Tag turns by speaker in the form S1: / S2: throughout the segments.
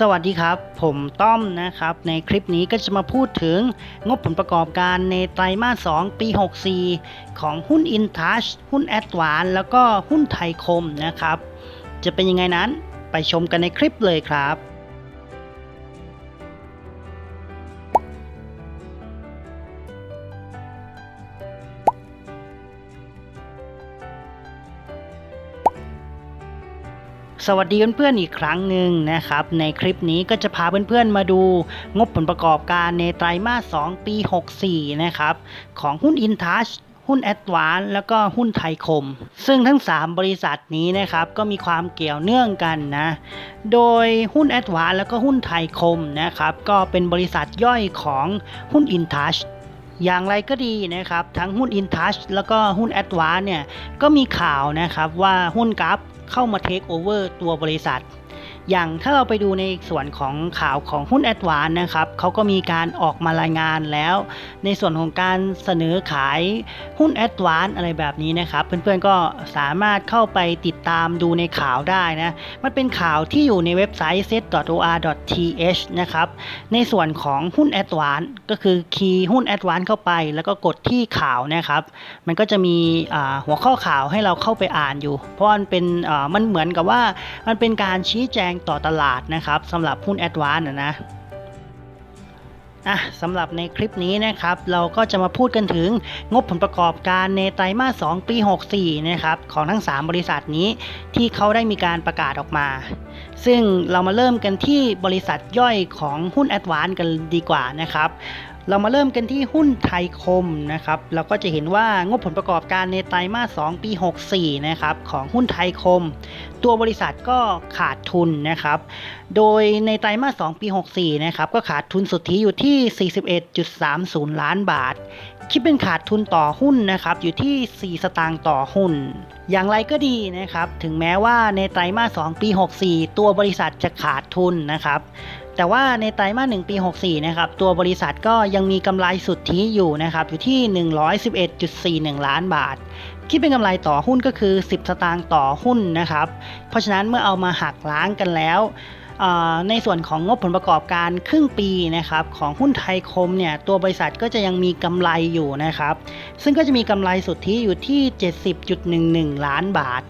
S1: สวัสดีครับ ผมต้อมนะครับ ในคลิปนี้ก็จะมาพูดถึงงบผลประกอบการในไตรมาส 2 ปี 64 ของหุ้น InTouch หุ้น a d v a n c e แล้วก็หุ้นไทยคมนะครับ จะเป็นยังไงนั้นไปชมกันในคลิปเลยครับ สวัสดีเพื่อนๆอีกครั้งหนึ่งนะครับ ในคลิปนี้ก็จะพาเพื่อนๆมาดูงบผลประกอบการในไตรมาส 2 ปี 64 นะครับ ของหุ้น InTouch หุ้น a d v a n c e แล้วก็หุ้นไทยคม ซึ่งทั้ง 3 บริษัทนี้นะครับก็มีความเกี่ยวเนื่องกันนะ โดยหุ้น a d v a n c e แล้วก็หุ้นไทยคมนะครับก็เป็นบริษัทย่อยของหุ้น InTouch อย่างไรก็ดีนะครับ ทั้งหุ้น InTouch แล้วก็หุ้น a d v a n c e เนี่ยก็มีข่าวนะครับว่าหุ้นกราฟ เข้ามาเทคโอเวอร์ตัวบริษัท อย่างถ้าเราไปดูในส่วนของข่าวของหุ้น a d v a n c e นะครับเขาก็มีการออกมารายงานแล้ว ในส่วนของการเสนอขายหุ้น a d v a n c e อะไรแบบนี้นะครับ เพื่อนๆก็สามารถเข้าไปติดตามดูในข่าวได้นะ มันเป็นข่าวที่อยู่ในเว็บไซต์ set.or.th นะครับ ในส่วนของหุ้น a d v a n c e ก็คือคีย์หุ้น a d v a n c e เข้าไป แล้วก็กดที่ข่าวนะครับ มันก็จะมีหัวข้อข่าวให้เราเข้าไปอ่านอยู่ เพราะมันเป็นมันเหมือนกับว่ามันเป็นการชี้แจงต่อตลาดนะครับสำหรับหุ้น a d v a n c e นะนะอะสำหรับในคลิปนี้นะครับ เราก็จะมาพูดกันถึงงบผลประกอบการในไตรมาส 2 ปี 64 นะครับ ของทั้ง 3 บริษัทนี้ที่เขาได้มีการประกาศออกมา ซึ่งเรามาเริ่มกันที่บริษัทย่อยของหุ้น a d v a n c e กันดีกว่านะครับ เรามาเริ่มกันที่หุ้นไทยคมนะครับเราก็จะเห็นว่างบผลประกอบการในไตรมาส 2 ปี 64 นะครับของหุ้นไทยคม ตัวบริษัทก็ขาดทุนนะครับ โดยในไตรมาส 2 ปี 64 นะครับก็ขาดทุนสุทธิอยู่ที่ 41.30 ล้านบาท คิดเป็นขาดทุนต่อหุ้นนะครับอยู่ที่ 4 สตางค์ต่อหุ้น อย่างไรก็ดีนะครับ ถึงแม้ว่าในไตรมาส 2 ปี 64 ตัวบริษัทจะขาดทุนนะครับ แต่ว่าในไตรมาส1ปี 64 นะครับ ตัวบริษัทก็ยังมีกำไรสุทธิอยู่นะครับ อยู่ที่ 111.41 ล้านบาท คิดเป็นกำไรต่อหุ้นก็คือ 10 สตางค์ต่อหุ้นนะครับ เพราะฉะนั้นเมื่อเอามาหักล้างกันแล้วในส่วนของงบผลประกอบการครึ่งปีนะครับของหุ้นไทยคมเนี่ยตัวบริษัทก็จะยังมีกำไรอยู่นะครับ ซึ่งก็จะมีกำไรสุทธิอยู่ที่ 70.11 ล้านบาท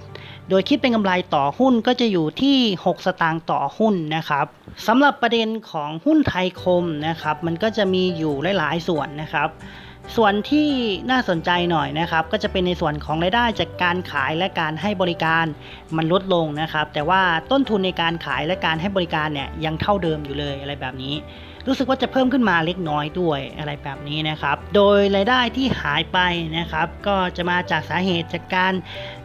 S1: โดยคิดเป็นกำไรต่อหุ้นก็จะอยู่ที่ 6 สตางค์ต่อหุ้นนะครับสำหรับประเด็นของหุ้นไทยคมนะครับมันก็จะมีอยู่หลาย ๆ ส่วนนะครับ ส่วนที่น่าสนใจหน่อยนะครับ ก็จะเป็นในส่วนของรายได้จากการขายและการให้บริการมันลดลงนะครับ แต่ว่าต้นทุนในการขายและการให้บริการเนี่ยยังเท่าเดิมอยู่เลยอะไรแบบนี้ รู้สึกว่าจะเพิ่มขึ้นมาเล็กน้อยด้วยอะไรแบบนี้นะครับ โดยรายได้ที่หายไปนะครับ ก็จะมาจากสาเหตุจากการ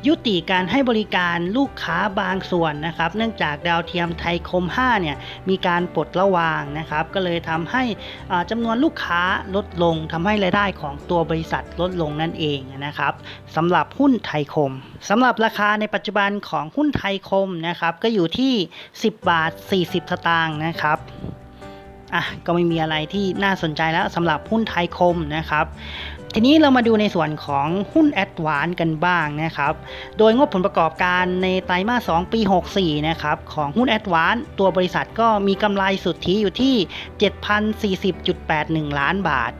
S1: ยุติการให้บริการลูกค้าบางส่วนนะครับ เนื่องจากดาวเทียมไทยคม 5 เนี่ยมีการปลดระวางนะครับ ก็เลยทำให้อ่าจำนวนลูกค้าลดลงทำให้รายได้ของตัวบริษัทลดลงนั่นเองนะครับสำหรับหุ้นไทยคมสำหรับราคาในปัจจุบันของหุ้นไทยคมนะครับ ก็อยู่ที่ 10 บาท 40 สตางค์นะครับ อะก็ไม่มีอะไรที่น่าสนใจแล้วสำหรับหุ้นไทยคมนะครับ ทีนี้เรามาดูในส่วนของหุ้นแอดวานกันบ้างนะครับ โดยงบผลประกอบการในไตรมาส 2 ปี 64 นะครับ ของหุ้นแอดวานตัวบริษัทก็มีกำไรสุทธิอยู่ที่ 7,040.81 ล้านบาท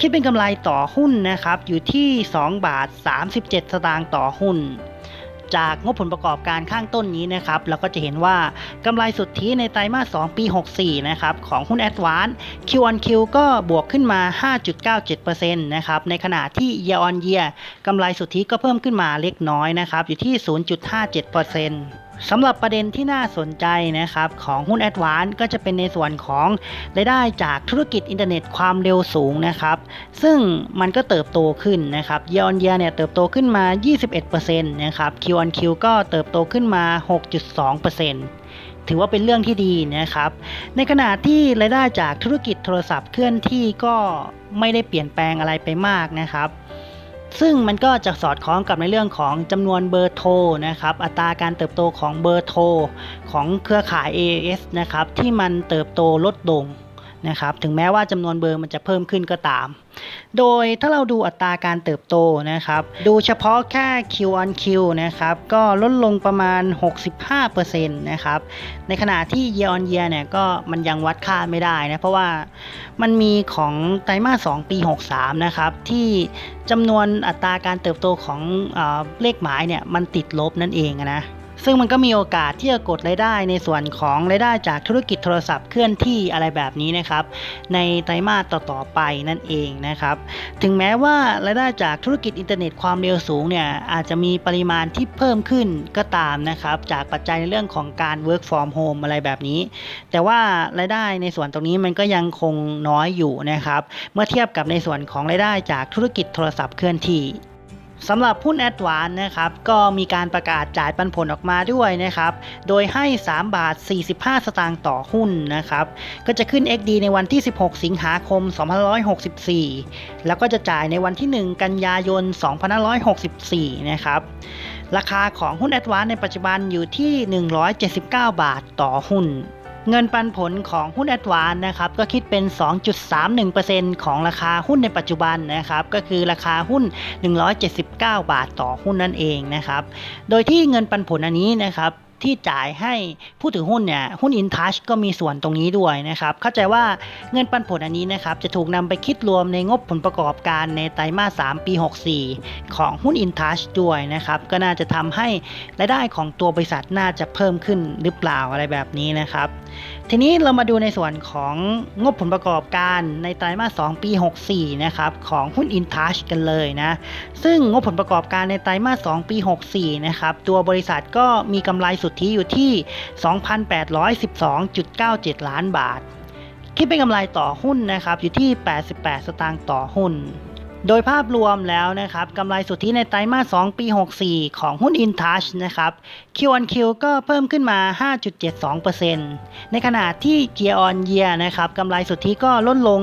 S1: คิดเป็นกำไรต่อหุ้นนะครับอยู่ที่ 2 บาท 37 สตางค์ต่อหุ้น จากงบผลประกอบการข้างต้นนี้นะครับเราก็จะเห็นว่ากำไรสุทธิในไตรมาส 2 ปี 64 นะครับของหุ้น a d v a n c e Q on Q ก็บวกขึ้นมา 5.97%นะครับในขณะที่ Year on Year กำไรสุทธิก็เพิ่มขึ้นมาเล็กน้อยนะครับอยู่ที่ 0.57% สำหรับประเด็นที่น่าสนใจนะครับของหุ้น a d v a n c e ก็จะเป็นในส่วนของรายได้จากธุรกิจอินเทอร์เน็ตความเร็วสูงนะครับซึ่งมันก็เติบโตขึ้นนะครับ year on year เนี่ยเติบโตขึ้นมา 21%นะครับ Q on Q ก็เติบโตขึ้นมา 6.2%ถือว่าเป็นเรื่องที่ดีนะครับ ในขณะที่รายได้จากธุรกิจโทรศัพท์เคลื่อนที่ก็ไม่ได้เปลี่ยนแปลงอะไรไปมากนะครับ ซึ่งมันก็จะสอดคล้องกับในเรื่องของจำนวนเบอร์โทรนะครับ อัตราการเติบโตของเบอร์โทรของเครือข่าย AAS นะครับที่มันเติบโตลดลง นะครับถึงแม้ว่าจำนวนเบอร์มันจะเพิ่มขึ้นก็ตาม โดยถ้าเราดูอัตราการเติบโตนะครับ ดูเฉพาะแค่ Q on Q นะครับก็ลดลงประมาณ 65%นะครับในขณะที่ year on year เนี่ยก็มันยังวัดค่าไม่ได้นะเพราะว่ามันมีของไตรมาส 2 ปี 63 นะครับที่จำนวนอัตราการเติบโตของเอเลขหมายเนี่ยมันติดลบนั่นเองนะ ซึ่งมันก็มีโอกาสที่จะกดรายได้ในส่วนของรายได้จากธุรกิจโทรศัพท์เคลื่อนที่อะไรแบบนี้นะครับ ในไตรมาสต่อๆไปนั่นเองนะครับ ถึงแม้ว่ารายได้จากธุรกิจอินเทอร์เน็ตความเร็วสูงเนี่ยอาจจะมีปริมาณที่เพิ่มขึ้นก็ตามนะครับ จากปัจจัยในเรื่องของการ work from home อะไรแบบนี้ แต่ว่ารายได้ในส่วนตรงนี้มันก็ยังคงน้อยอยู่นะครับ เมื่อเทียบกับในส่วนของรายได้จากธุรกิจโทรศัพท์เคลื่อนที่ สำหรับหุ้นแอดวานนะครับก็มีการประกาศจ่ายปันผลออกมาด้วยนะครับ โดยให้ 3 บาท 45 สตางค์ต่อหุ้นนะครับ ก็จะขึ้น XD ในวันที่ 16 สิงหาคม 2564 แล้วก็จะจ่ายในวันที่ 1 กันยายน 2564 นะครับ ราคาของหุ้นแอดวานในปัจจุบันอยู่ที่ 179 บาทต่อหุ้น เงินปันผลของหุ้นแอดวานนะครับก็คิดเป็น 2.31%ของราคาหุ้นในปัจจุบันนะครับก็คือราคาหุ้น 179 บาทต่อหุ้นนั่นเองนะครับโดยที่เงินปันผลอันนี้นะครับ ที่จ่ายให้ผู้ถือหุ้นเนี่ยหุ้นอินทัชก็มีส่วนตรงนี้ด้วยนะครับ เข้าใจว่าเงินปันผลอันนี้นะครับจะถูกนำไปคิดรวมในงบผลประกอบการในไตรมาส 3 ปี 64 ของหุ้นอินทัชด้วยนะครับ ก็น่าจะทำให้รายได้ของตัวบริษัทน่าจะเพิ่มขึ้นหรือเปล่าอะไรแบบนี้นะครับ ทีนี้เรามาดูในส่วนของงบผลประกอบการในไตรมาส 2 ปี 64 นะครับ ของหุ้น InTouch กันเลยนะ ซึ่งงบผลประกอบการในไตรมาส 2 ปี 64 นะครับ ตัวบริษัทก็มีกำไรสุทธิอยู่ที่ 2,812.97 ล้านบาท คิดเป็นกำไรต่อหุ้นนะครับ อยู่ที่ 88 สตางค์ต่อหุ้น โดยภาพรวมแล้วนะครับกำไรสุทธิในไตรมาส 2 ปี 64 ของหุ้น InTouch นะครับ Q on Q ก็เพิ่มขึ้นมา 5.72%ในขณะที่ Year on Year นะครับกำไรสุทธิก็ลดลง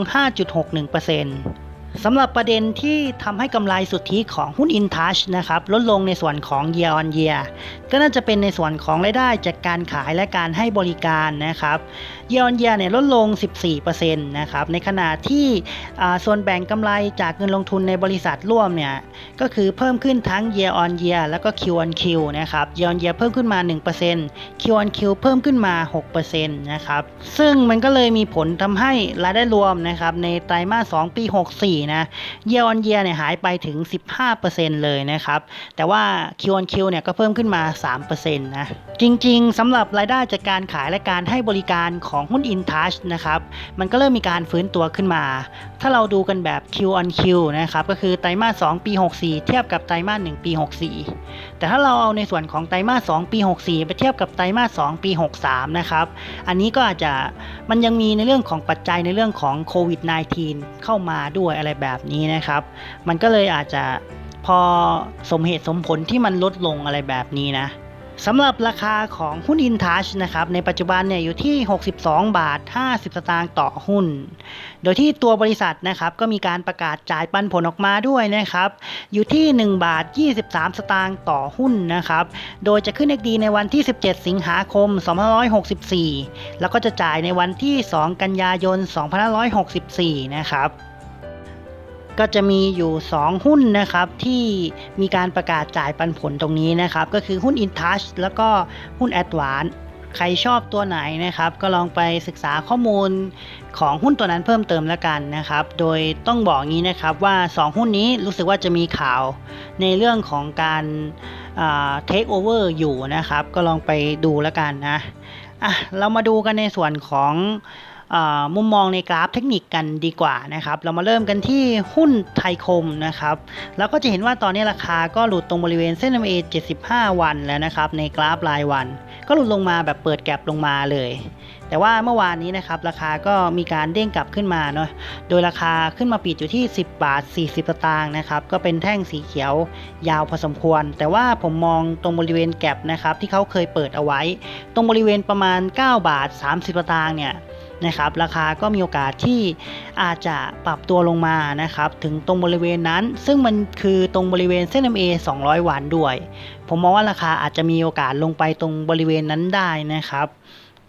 S1: 5.61%สำหรับประเด็นที่ทำให้กำไรสุทธิของหุ้น InTouch นะครับลดลงในส่วนของ Year on Year ก็น่าจะเป็นในส่วนของรายได้จากการขายและการให้บริการนะครับ Year on Year เนี่ยลดลง 14%นะครับในขณะที่ส่วนแบ่งกำไรจากเงินลงทุนในบริษัทร่วมเนี่ยก็คือเพิ่มขึ้นทั้ง Year on Year แล้วก็ Q on Q นะครับ Year on Year เพิ่มขึ้นมา 1% Q on Q เพิ่มขึ้นมา 6%นะครับซึ่งมันก็เลยมีผลทำให้รายได้รวมนะครับในไตรมาส 2 ปี 64 นะ Year on Year เนี่ยหายไปถึง 15%เลยนะครับแต่ว่า Q on Q เนี่ยก็เพิ่มขึ้นมา 3%นะจริงๆสำหรับรายได้จากการขายและการให้บริการของของหุ้น InTouch นะครับ มันก็เริ่มมีการฟื้นตัวขึ้นมา ถ้าเราดูกันแบบ Q on Q นะครับ ก็คือไตรมาส 2 ปี 64 เทียบกับไตรมาส 1 ปี 64 แต่ถ้าเราเอาในส่วนของไตรมาส 2 ปี 64 ไปเทียบกับไตรมาส 2 ปี 63 นะครับ อันนี้ก็อาจจะมันยังมีในเรื่องของปัจจัยในเรื่องของโควิด -19 เข้ามาด้วยอะไรแบบนี้นะครับ มันก็เลยอาจจะพอสมเหตุสมผลที่มันลดลงอะไรแบบนี้นะ สำหรับราคาของหุ้น InTouch นะครับในปัจจุบันเนี่ยอยู่ที่ 62 บาท 50 สตางค์ต่อหุ้น โดยที่ตัวบริษัทนะครับก็มีการประกาศจ่ายปันผลออกมาด้วยนะครับ อยู่ที่ 1 บาท 23 สตางค์ต่อหุ้นนะครับ โดยจะขึ้น XD ในวันที่ 17 สิงหาคม 2564 แล้วก็จะจ่ายในวันที่ 2 กันยายน 2564 นะครับ ก็จะมีอยู่ 2 หุ้นนะครับที่มีการประกาศจ่ายปันผลตรงนี้นะครับ ก็คือหุ้น InTouch แล้วก็หุ้น Advance ใครชอบตัวไหนนะครับ ก็ลองไปศึกษาข้อมูลของหุ้นตัวนั้นเพิ่มเติมแล้วกันนะครับ โดยต้องบอกงี้นะครับว่า 2 หุ้นนี้รู้สึกว่าจะมีข่าวในเรื่องของการเทคโอเวอร์อยู่นะครับ ก็ลองไปดูแล้วกันนะอะเรามาดูกันในส่วนของ มุมมองในกราฟเทคนิคกันดีกว่านะครับเรามาเริ่มกันที่หุ้นไทยคมนะครับแล้วก็จะเห็นว่าตอนนี้ราคาก็หลุดตรงบริเวณเส้น MA 75 วันแล้วนะครับในกราฟรายวัน ก็หลุดลงมาแบบเปิดแก็บลงมาเลย แต่ว่าเมื่อวานนี้นะครับราคาก็มีการเด้งกลับขึ้นมาเนาะโดยราคาขึ้นมาปิดอยู่ที่ 10 บาท 40 สตางค์นะครับก็เป็นแท่งสีเขียวยาวพอสมควร แต่ว่าผมมองตรงบริเวณแก็บนะครับที่เขาเคยเปิดเอาไว้ ตรงบริเวณประมาณ 9 บาท 30 สตางค์เนี่ย นะครับ ราคาก็มีโอกาสที่อาจจะปรับตัวลงมานะครับ ถึงตรงบริเวณนั้น ซึ่งมันคือตรงบริเวณเส้น MA 200 วันด้วย ผมมองว่าราคาอาจจะมีโอกาสลงไปตรงบริเวณนั้นได้นะครับ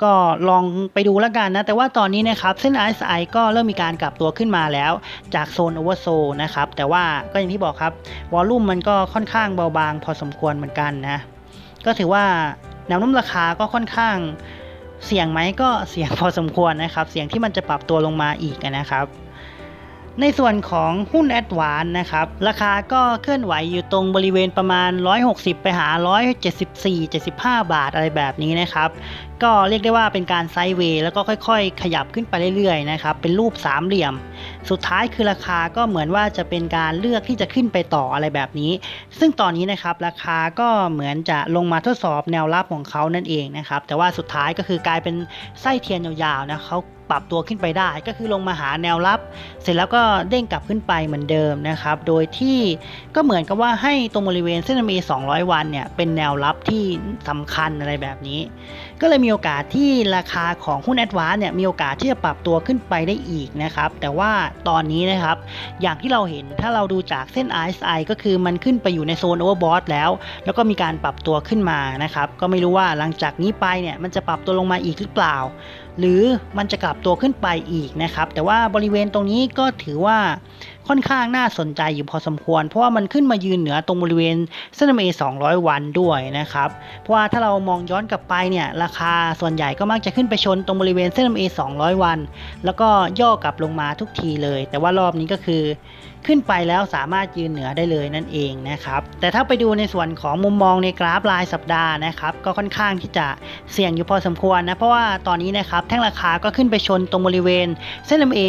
S1: ก็ลองไปดูแล้วกันนะ แต่ว่าตอนนี้นะครับ เส้น RSI ก็เริ่มมีการกลับตัวขึ้นมาแล้ว จากโซนโอเวอร์โซนะครับ แต่ว่าก็อย่างที่บอกครับ วอลลุ่มมันก็ค่อนข้างเบาบางพอสมควรเหมือนกันนะ ก็ถือว่าแนวโน้มราคาก็ค่อนข้าง เสี่ยงไหมก็เสี่ยงพอสมควรนะครับ เสี่ยงที่มันจะปรับตัวลงมาอีกนะครับ ในส่วนของหุ้นแอดวานนะครับ ราคาก็เคลื่อนไหวอยู่ตรงบริเวณประมาณ 160 ไปหา 174 75 บาทอะไรแบบนี้นะครับ ก็เรียกได้ว่าเป็นการไซด์เวย์แล้วก็ค่อยๆ ขยับขึ้นไปเรื่อยๆนะครับเป็นรูปสามเหลี่ยม สุดท้ายคือราคาก็เหมือนว่าจะเป็นการเลือกที่จะขึ้นไปต่ออะไรแบบนี้ ซึ่งตอนนี้นะครับราคาก็เหมือนจะลงมาทดสอบแนวรับของเขานั่นเองนะครับแต่ว่าสุดท้ายก็คือกลายเป็นไส้เทียนยาวๆนะเขาปรับตัวขึ้นไปได้ก็คือลงมาหาแนวรับ เสร็จแล้วก็เด้งกลับขึ้นไปเหมือนเดิมนะครับ โดยที่ก็เหมือนกับว่าให้ตรงบริเวณเส้นมี200 วันเนี่ยเป็นแนวรับที่สำคัญอะไรแบบนี้ ก็เลยมีโอกาสที่ราคาของหุ้นแอดวานเนี่ยมีโอกาสที่จะปรับตัวขึ้นไปได้อีกนะครับ แต่ว่าตอนนี้นะครับ อย่างที่เราเห็นถ้าเราดูจากเส้น RSI ก็คือมันขึ้นไปอยู่ในโซน overbought แล้ว แล้วก็มีการปรับตัวขึ้นมานะครับ ก็ไม่รู้ว่าหลังจากนี้ไปเนี่ยมันจะปรับตัวลงมาอีกหรือเปล่า หรือมันจะกลับตัวขึ้นไปอีกนะครับ แต่ว่าบริเวณตรงนี้ก็ถือว่า ค่อนข้างน่าสนใจอยู่พอสมควร เพราะว่ามันขึ้นมายืนเหนือตรงบริเวณเส้นเม200 วันด้วยนะครับ เพราะว่าถ้าเรามองย้อนกลับไปเนี่ยราคาส่วนใหญ่ก็มักจะขึ้นไปชนตรงบริเวณเส้นเม200 วัน แล้วก็ย่อกลับลงมาทุกทีเลย แต่ว่ารอบนี้ก็คือ ขึ้นไปแล้วสามารถยืนเหนือได้เลยนั่นเองนะครับ แต่ถ้าไปดูในส่วนของมุมมองในกราฟรายสัปดาห์นะครับ ก็ค่อนข้างที่จะเสี่ยงอยู่พอสมควรนะ เพราะว่าตอนนี้นะครับแท่งราคาก็ขึ้นไปชนตรงบริเวณเส้น MA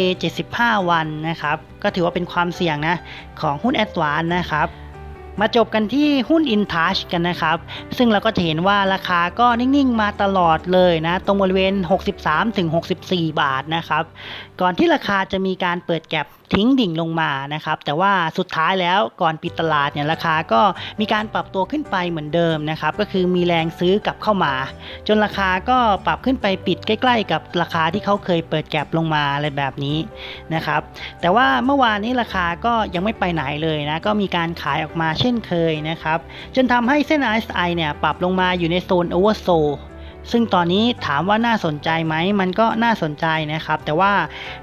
S1: 75 วันนะครับ ก็ถือว่าเป็นความเสี่ยงนะของหุ้นแอดวานนะครับ มาจบกันที่หุ้น InTouch กันนะครับ ซึ่งเราก็จะเห็นว่าราคาก็นิ่ง ๆ มาตลอดเลยนะ ตรงบริเวณ 63-64 บาทนะครับ ก่อนที่ราคาจะมีการเปิดแก็บทิ้งดิ่งลงมานะครับ แต่ว่าสุดท้ายแล้วก่อนปิดตลาดเนี่ยราคาก็มีการปรับตัวขึ้นไปเหมือนเดิมนะครับ ก็คือมีแรงซื้อกลับเข้ามา จนราคาก็ปรับขึ้นไปปิดใกล้ ๆ กับราคาที่เขาเคยเปิดแก็บลงมาอะไรแบบนี้นะครับ แต่ว่าเมื่อวานนี้ราคาก็ยังไม่ไปไหนเลยนะ ก็มีการขายออกมาเช่นเคยนะครับ จนทำให้เส้น RSI เนี่ยปรับลงมาอยู่ในโซน oversold ซึ่งตอนนี้ถามว่าน่าสนใจไหม มันก็น่าสนใจนะครับ แต่ว่า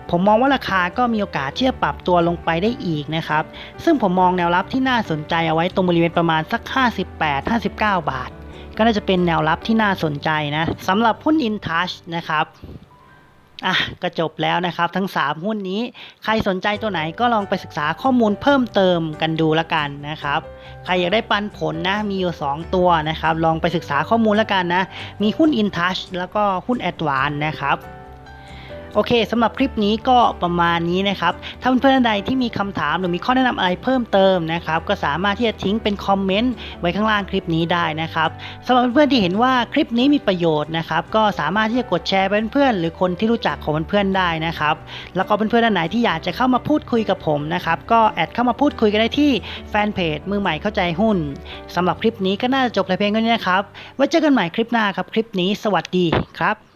S1: ผมมองว่าราคาก็มีโอกาสที่จะปรับตัวลงไปได้อีกนะครับ ซึ่งผมมองแนวรับที่น่าสนใจเอาไว้ตรงบริเวณประมาณสัก 58-59 บาท ก็น่าจะเป็นแนวรับที่น่าสนใจนะสำหรับหุ้น InTouch นะครับ อะก็จบแล้วนะครับ ทั้ง 3 หุ้นนี้ ใครสนใจตัวไหนก็ลองไปศึกษาข้อมูลเพิ่มเติมกันดูละกันนะครับ ใครอยากได้ปันผลนะมีอยู่ 2 ตัวนะครับ ลองไปศึกษาข้อมูลละกันนะ มีหุ้น InTouch แล้วก็หุ้น Advance นะครับ โอเคสำหรับคลิปนี้ก็ประมาณนี้นะครับ ถ้าเพื่อนๆใดที่มีคำถามหรือมีข้อแนะนำอะไรเพิ่มเติมนะครับ ก็สามารถที่จะทิ้งเป็นคอมเมนต์ไว้ข้างล่างคลิปนี้ได้นะครับสำหรับเพื่อนๆที่เห็นว่าคลิปนี้มีประโยชน์นะครับ ก็สามารถที่จะกดแชร์ไปเพื่อนๆหรือคนที่รู้จักของเพื่อนๆได้นะครับ แล้วก็เพื่อนๆท่านไหนที่อยากจะเข้ามาพูดคุยกับผมนะครับก็แอดเข้ามาพูดคุยกันได้ที่แฟนเพจมือใหม่เข้าใจหุ้นสำหรับคลิปนี้ก็น่าจะจบแต่เพียงเท่านี้นะครับไว้เจอกันใหม่คลิปหน้าครับคลิปนี้สวัสดีครับ